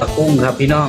ปลากุ้งครับพี่น้อง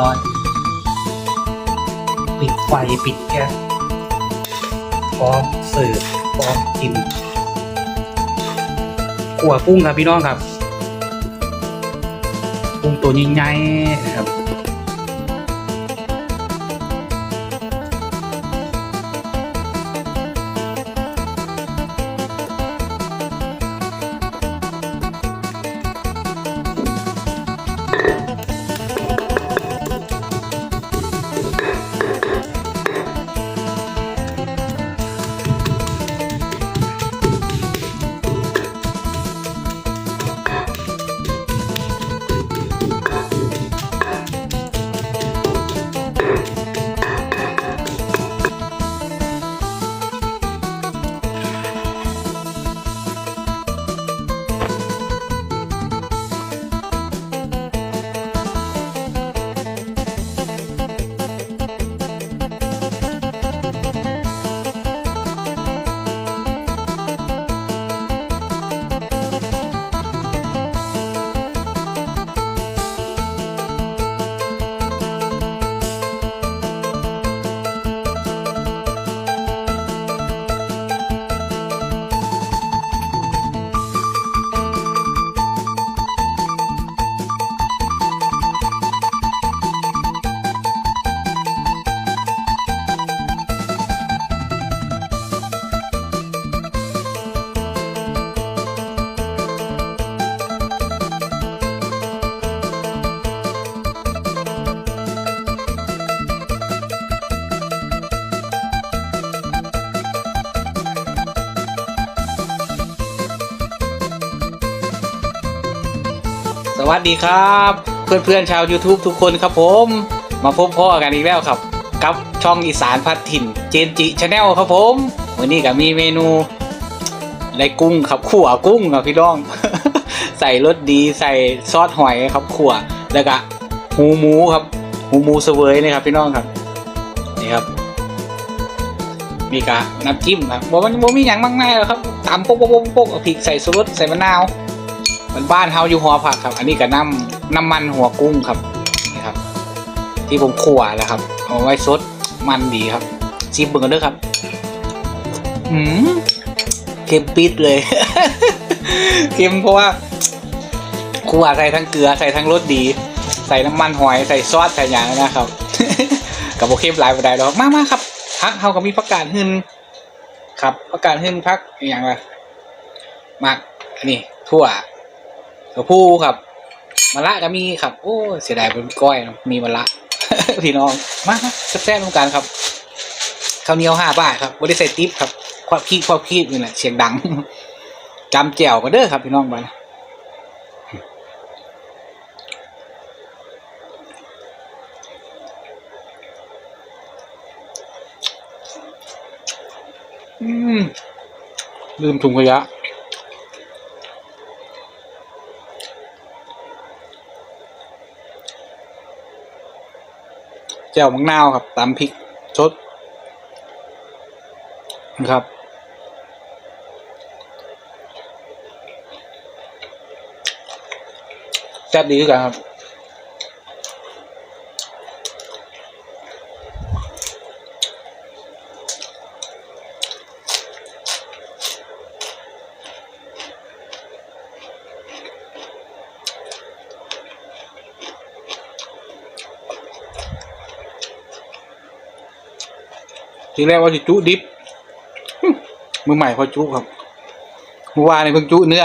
ร้อย ปิดไฟปิดแก๊สพร้อมเสิร์ฟพร้อมกินขั่วกุ้งครับพี่น้องครับ กุ้งตัวใหญ่ๆนะครับ วัสดีครับ เพื่อนๆชาว YouTube ทุกคนครับผม มาพบพ่อกันอีกแล้วครับ กับช่องอีสานพัดถิ่นเจนจิชาแนลครับผม วันนี้ก็มีเมนูไรกุ้งครับขั่วกุ้งครับพี่น้อง ใส่รสดีใส่ซอสหอยครับขั่วแล้วก็หูหมูครับหูหมูเสวยนี่ครับพี่น้องครับนี่ครับมีกะน้ำจิ้มครับบอกมันบ่มีอย่างมากมายหรอกครับตำโป๊กโป๊กโป๊กโป๊กเอาพริกใส่สูรสใส่มะนาว มันบ้านเฮาอยู่หัวผักครับ อันนี้ก็น้ำน้ำมันหัวกุ้งครับนี่ครับ ที่ผมขั่วแล้วครับ เอาไว้ซดมันดีครับชิมเบิ่งกันด้วยครับอืมเค็มปิดเลยเค็มเพราะว่าขั่วใส่ทั้งเกลือใส่ทั้งรสดี ใส่น้ำมันหอยใส่ซอสใส่อย่างนะครับกับโอเข้มหลายประดายดอกมากๆครับพักเฮาก็มีผักกาดหึนครับผักกาดหึนพักอย่างไรมากอันนี้ทั่ว ตัวผู้ครับมะละก็มีครับ โอ้เสียดายเป็นก้อยมีมะละ พี่น้องมาแซ่บๆร่วมกันครับข้าวเหนียวห้าบาทครับบริใส่ติ๊บครับความขี้ความขี้นี่แหละเสียงดังจำแจ่วกันเด้อครับพี่น้องบ้านอืมลืมถุงขยะ จ่วมังนาวครับตำพริกชดนะครับ แซ่บดีกันครับ ทีแรกว่าจะจุดิบมือใหม่พอจุครับเมื่อวานในเพิ่งจุเนื้อ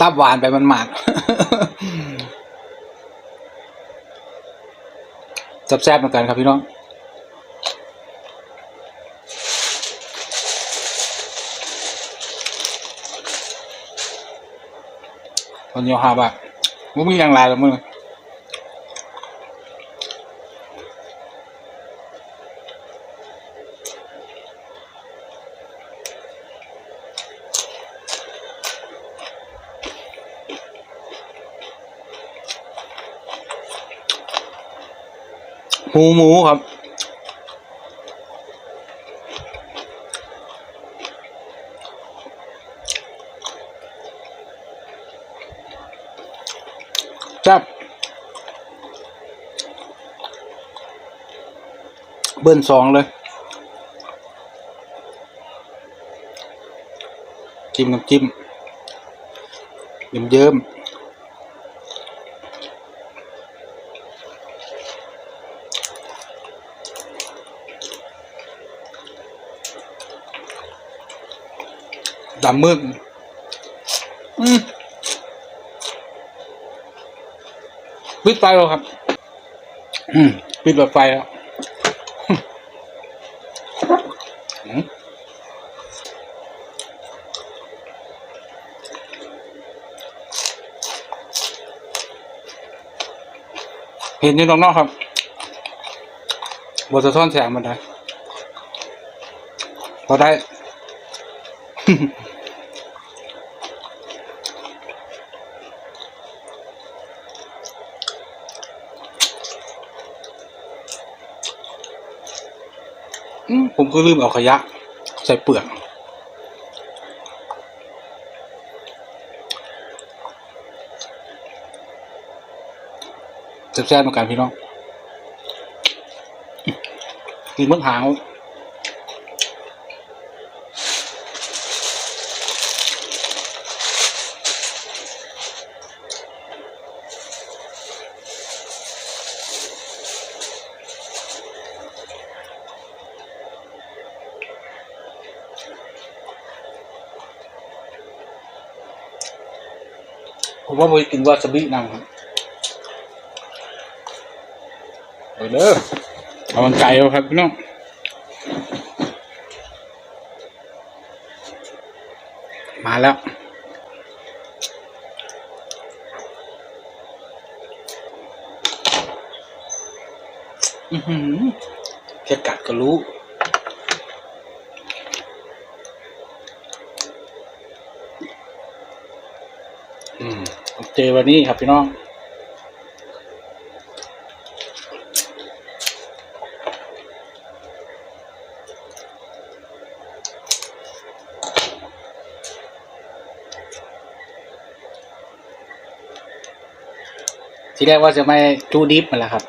ตับหวานไปมันหมาดแซ่บๆเหมือนกันครับพี่น้องคนเดียวหาบะมันมีอย่างไรหรอมึง หมูหมูครับ จับ เบิ้ลสองเลย จิ้มน้ำจิ้มเยิ้มเยิ้มำมืดอืมปิดไฟแล้วครับอืมปิดหลอดไฟแล้วเห็นอยู่ตรงนอกครับบทสะท้อนแสงมันได้พอได้ ผมก็ลืมเอาขยะใส่เปลือกแซ่บๆเหมือนกันพี่น้องกินเมื่อหาง ผมว่าไปกินวาซาบินำครับเอาเด้อเอามันไก่เอาครับพี่น้องมาแล้วอือหือแค่กัดก็รู้ อืม เจอวันนี้ครับพี่น้องที่แรกว่าจะไม่จูดิฟมาแล้วครับ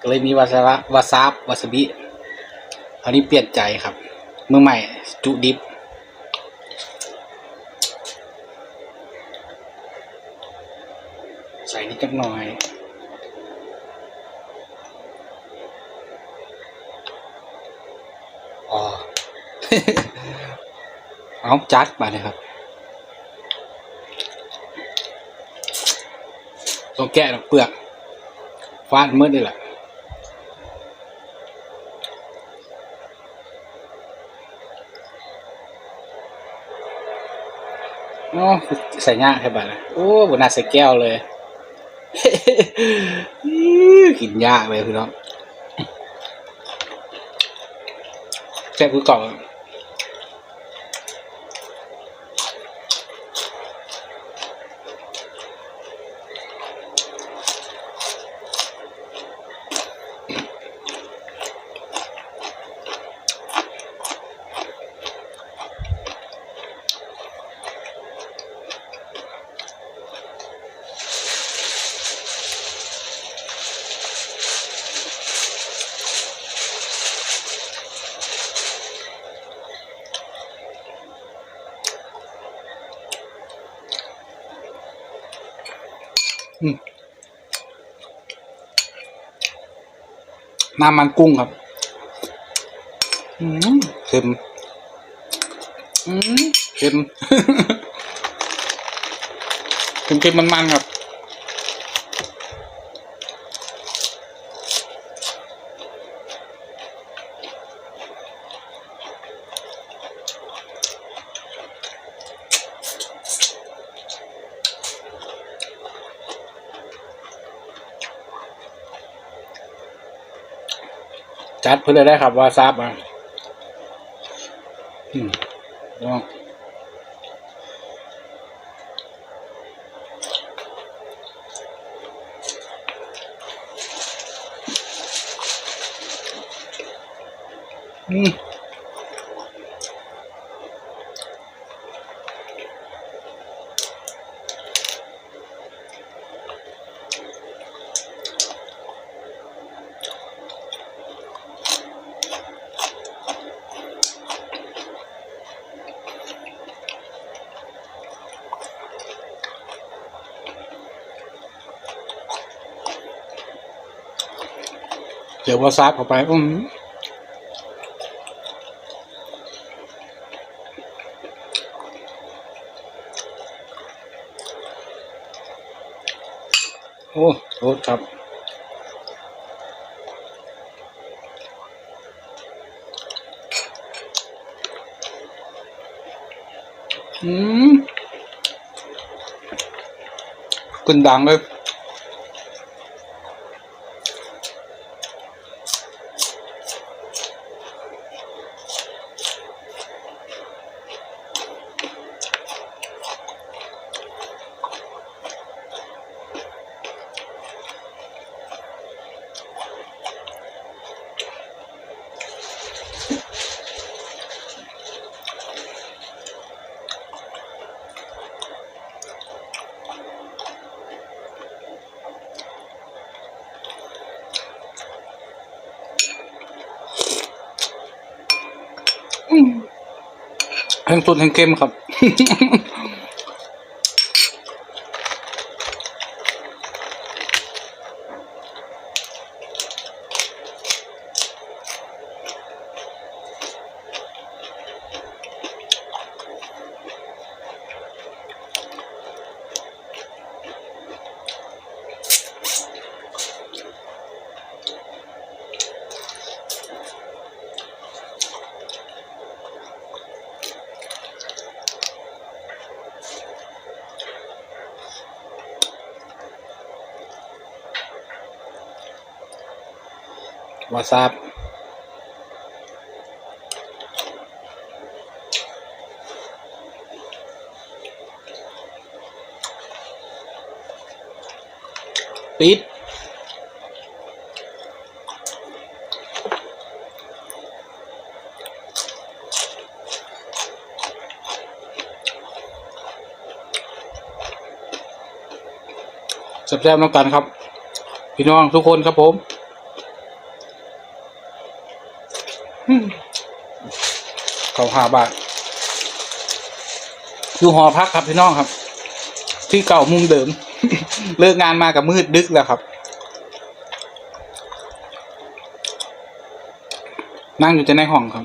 ก็เลยมีวาซาระวาซาบวาซาบิคราวนี้เปลี่ยนใจครับ มือใหม่จูดิฟ ใส่นิดจักหน่อย อ๋อ เอาจัดมาเลยครับต้องแกะเปลือกฟาดมืดเลยแหละโอ้ใส่ยากใช่ปะนะโอ้บนนาใส่แก้วเลย กินยากเลยพี่น้องแค่คือก่อน น้ำมันกุ้งครับ อืมเค็ม อืมเค็มเค็มเค็มมันมันๆครับ จัดเพื่อได้ครับว่าทราบมาอืมลองอืม เดี๋ยวว่าทราบเข้าไปอืมโอ้โทษครับอืมกึนดังเลย แห้งสุดแห้งเข้มครับ วาซาบปิดแซ่บๆน้ำกันครับ พี่น้องทุกคนครับผม เขาหาบาทอยู่หอพักครับพี่น้องครับ ที่เก่ามุมเดิม เลิกงานมากับมืดดึกแล้วครับ นั่งอยู่แต่ในห้องครับ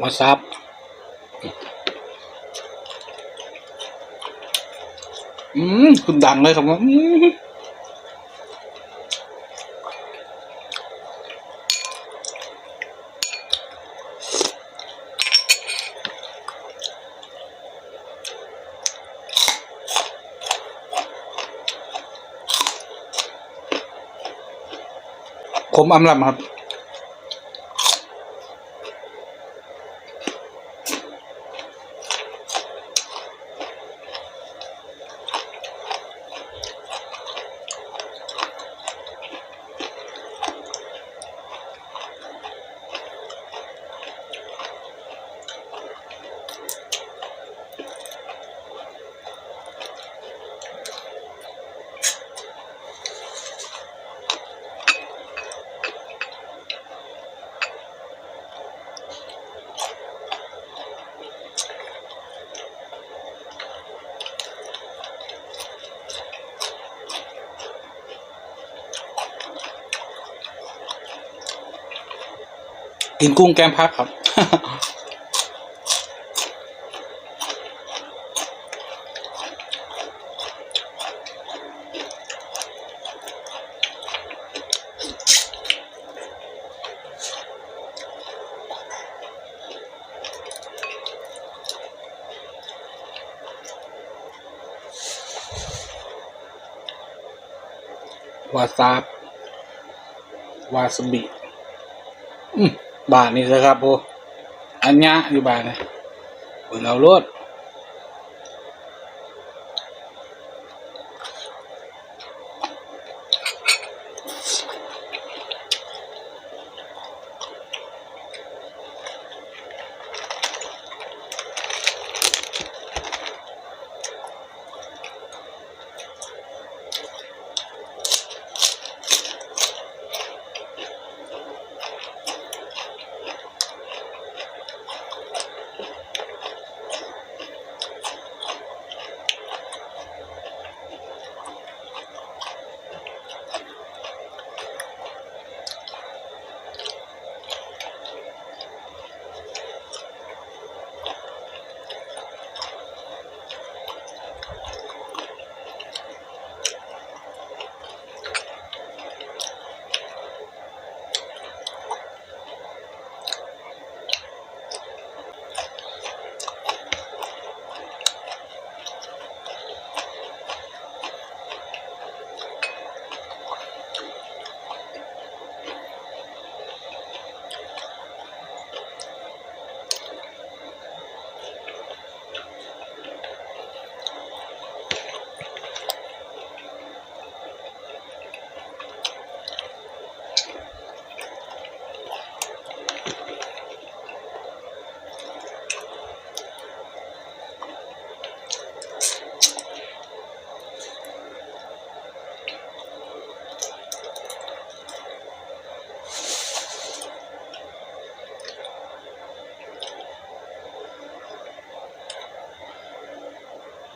วาซับอืมคุณดังเลยครับว่าอืมผมอำลำครับ กินกุ้งแกมพักครับ วาซาบวาซาบิอืม บาทนี่สิครับโออันยะอยู่บาทนะเลยเอา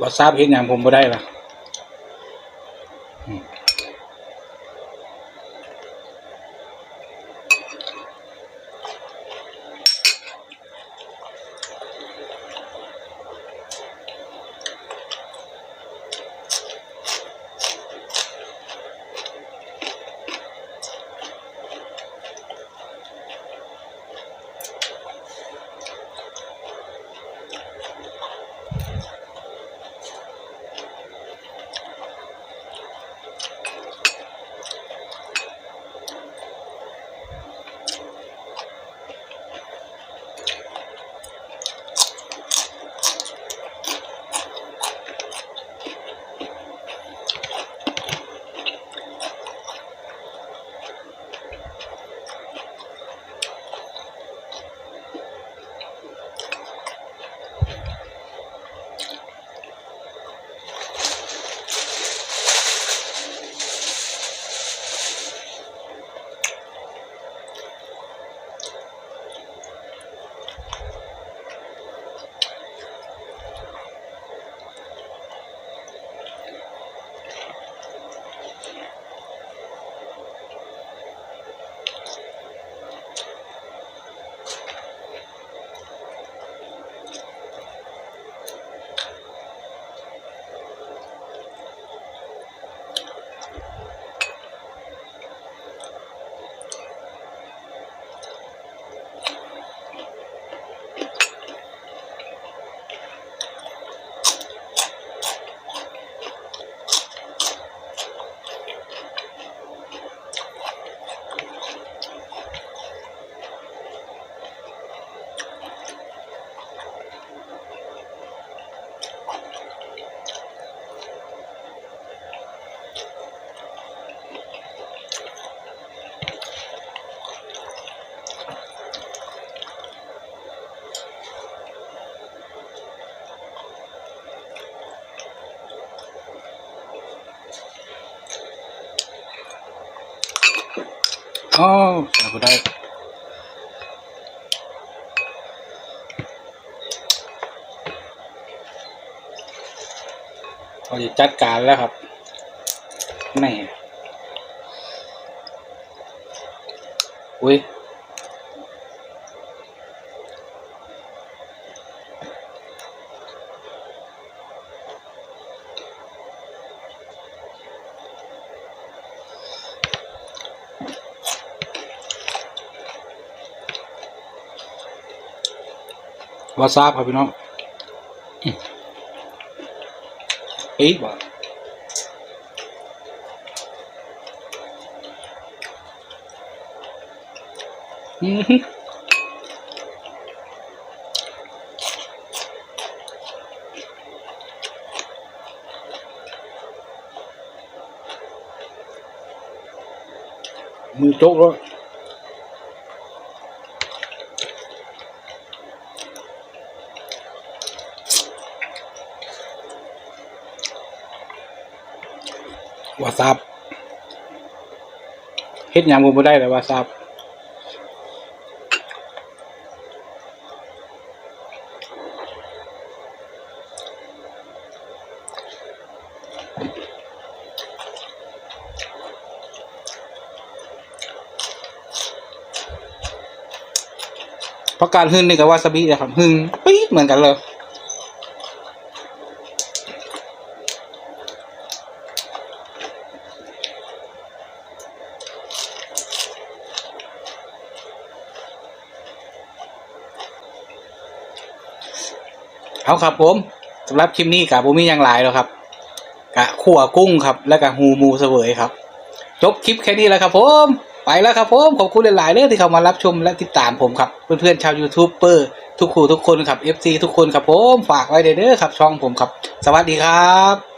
วาซาบเห็นอย่างผมบ่ได้ละ อ๋อใส่บ่ได้เราจะจัดการแล้วครับแม่อุ้ย วาซาบครับพี่น้องอีกบ่อือหือมือโจ๊กแล้ว วาซาบเฮ็ดหยังบ่ได้เลยวาซาบเพราะการหึ่งนี่กับวาซาบินะครับหึ่งปี๊ดเหมือนกันเลย เอาครับผมสำหรับคลิปนี้กับผมมีอย่างหลายแล้วครับกะขั่วกุ้งครับ แล้วก็หูมูเสวยครับ จบคลิปแค่นี้แล้วครับผมไปแล้วครับผมขอบคุณหลายๆเรื่องที่เข้ามารับชมและติดตามผมครับ เพื่อนๆชาวยูทูบเบอร์ทุกคู่ทุกคนครับ FC ทุกคนครับผมฝากไว้เด้อครับช่องผมครับ สวัสดีครับ